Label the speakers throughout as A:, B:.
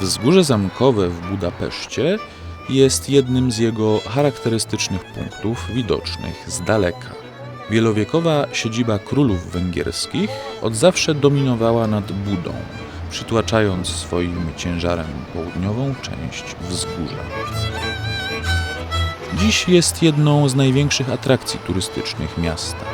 A: Wzgórze Zamkowe w Budapeszcie jest jednym z jego charakterystycznych punktów widocznych z daleka. Wielowiekowa siedziba królów węgierskich od zawsze dominowała nad Budą, przytłaczając swoim ciężarem południową część wzgórza. Dziś jest jedną z największych atrakcji turystycznych miasta.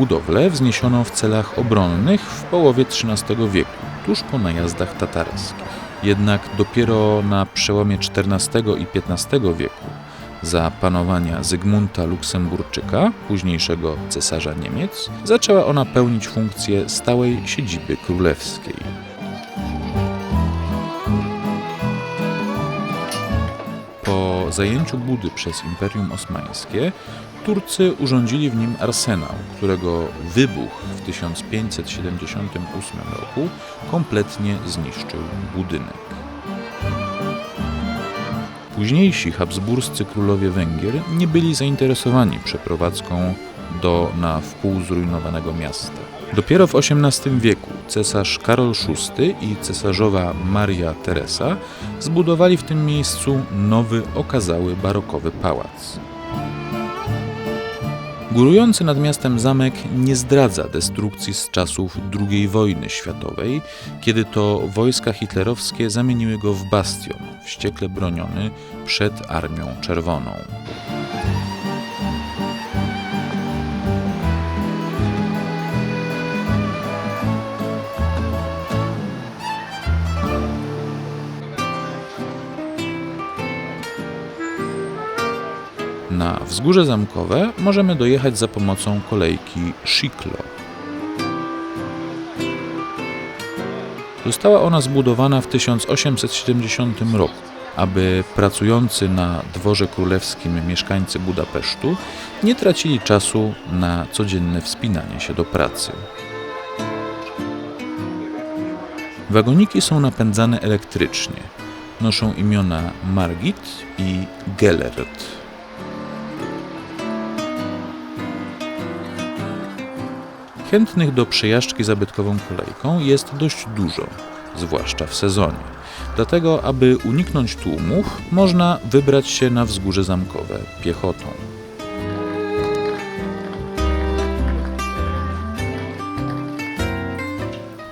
A: Budowlę wzniesiono w celach obronnych w połowie XIII wieku, tuż po najazdach tatarskich. Jednak dopiero na przełomie XIV i XV wieku, za panowania Zygmunta Luksemburczyka, późniejszego cesarza Niemiec, zaczęła ona pełnić funkcję stałej siedziby królewskiej. Po zajęciu Budy przez Imperium Osmańskie Turcy urządzili w nim arsenał, którego wybuch w 1578 roku kompletnie zniszczył budynek. Późniejsi habsburscy królowie Węgier nie byli zainteresowani przeprowadzką do na wpół zrujnowanego miasta. Dopiero w XVIII wieku cesarz Karol VI i cesarzowa Maria Teresa zbudowali w tym miejscu nowy, okazały barokowy pałac. Górujący nad miastem zamek nie zdradza destrukcji z czasów II wojny światowej, kiedy to wojska hitlerowskie zamieniły go w bastion, wściekle broniony przed Armią Czerwoną. Wzgórze zamkowe możemy dojechać za pomocą kolejki Sziklo. Została ona zbudowana w 1870 roku, aby pracujący na dworze królewskim mieszkańcy Budapesztu nie tracili czasu na codzienne wspinanie się do pracy. Wagoniki są napędzane elektrycznie. Noszą imiona Margit i Gellert. Chętnych do przejażdżki zabytkową kolejką jest dość dużo, zwłaszcza w sezonie. Dlatego, aby uniknąć tłumów, można wybrać się na wzgórze zamkowe piechotą.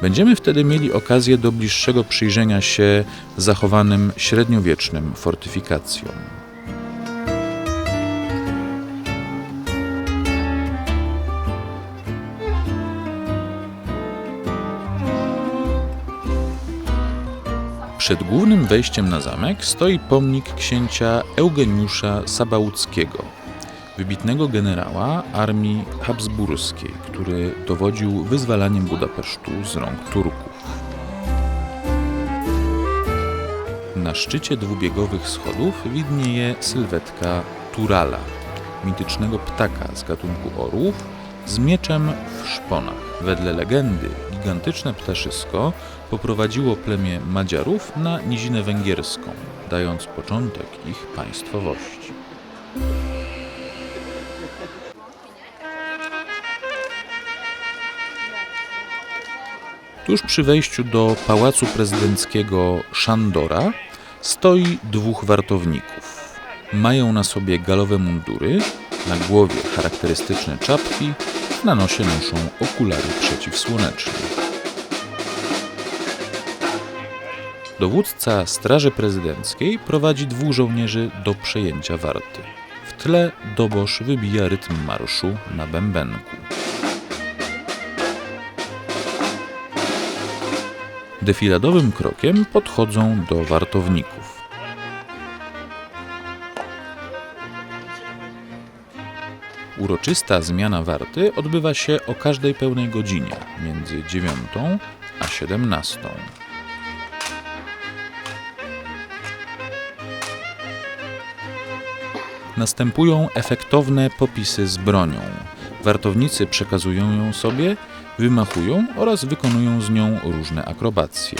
A: Będziemy wtedy mieli okazję do bliższego przyjrzenia się zachowanym średniowiecznym fortyfikacjom. Przed głównym wejściem na zamek stoi pomnik księcia Eugeniusza Sabałckiego, wybitnego generała armii habsburskiej, który dowodził wyzwalaniem Budapesztu z rąk Turków. Na szczycie dwubiegowych schodów widnieje sylwetka Turala, mitycznego ptaka z gatunku orłów, z mieczem w szponach. Wedle legendy gigantyczne ptaszysko poprowadziło plemię Madziarów na nizinę węgierską, dając początek ich państwowości. Tuż przy wejściu do pałacu prezydenckiego Szandora stoi dwóch wartowników. Mają na sobie galowe mundury, na głowie charakterystyczne czapki, na nosie noszą okulary przeciwsłoneczne. Dowódca Straży Prezydenckiej prowadzi dwóch żołnierzy do przejęcia warty. W tle dobosz wybija rytm marszu na bębenku. Defiladowym krokiem podchodzą do wartowników. Uroczysta zmiana warty odbywa się o każdej pełnej godzinie między 9 a 17. Następują efektowne popisy z bronią. Wartownicy przekazują ją sobie, wymachują oraz wykonują z nią różne akrobacje.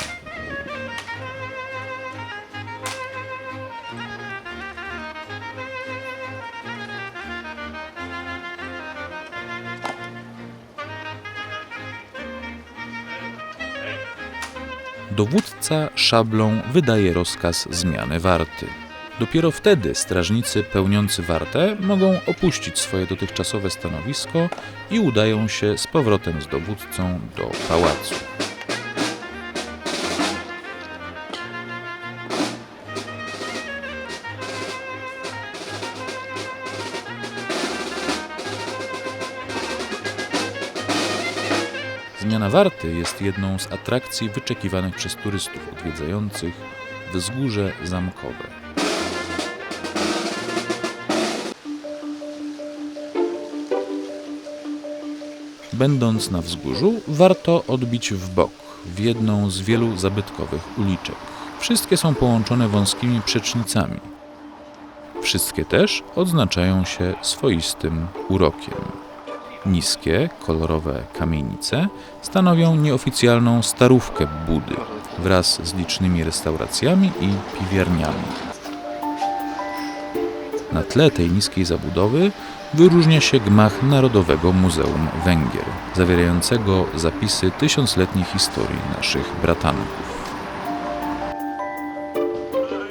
A: Dowódca szablą wydaje rozkaz zmiany warty. Dopiero wtedy strażnicy pełniący wartę mogą opuścić swoje dotychczasowe stanowisko i udają się z powrotem z dowódcą do pałacu. Zmiana warty jest jedną z atrakcji wyczekiwanych przez turystów odwiedzających wzgórze zamkowe. Będąc na wzgórzu, warto odbić w bok, w jedną z wielu zabytkowych uliczek. Wszystkie są połączone wąskimi przecznicami. Wszystkie też odznaczają się swoistym urokiem. Niskie, kolorowe kamienice stanowią nieoficjalną starówkę Budy wraz z licznymi restauracjami i piwiarniami. Na tle tej niskiej zabudowy wyróżnia się gmach Narodowego Muzeum Węgier, zawierającego zapisy tysiącletniej historii naszych bratanków.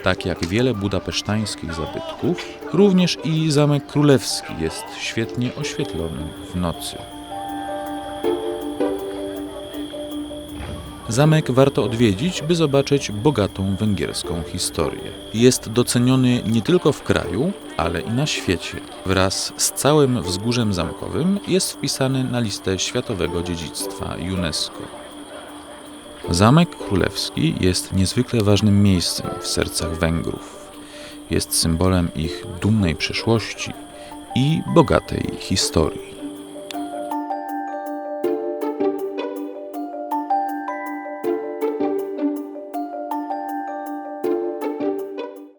A: Tak jak wiele budapesztańskich zabytków, również i Zamek Królewski jest świetnie oświetlony w nocy. Zamek warto odwiedzić, by zobaczyć bogatą węgierską historię. Jest doceniony nie tylko w kraju, ale i na świecie. Wraz z całym wzgórzem zamkowym jest wpisany na listę Światowego Dziedzictwa UNESCO. Zamek Królewski jest niezwykle ważnym miejscem w sercach Węgrów. Jest symbolem ich dumnej przeszłości i bogatej historii.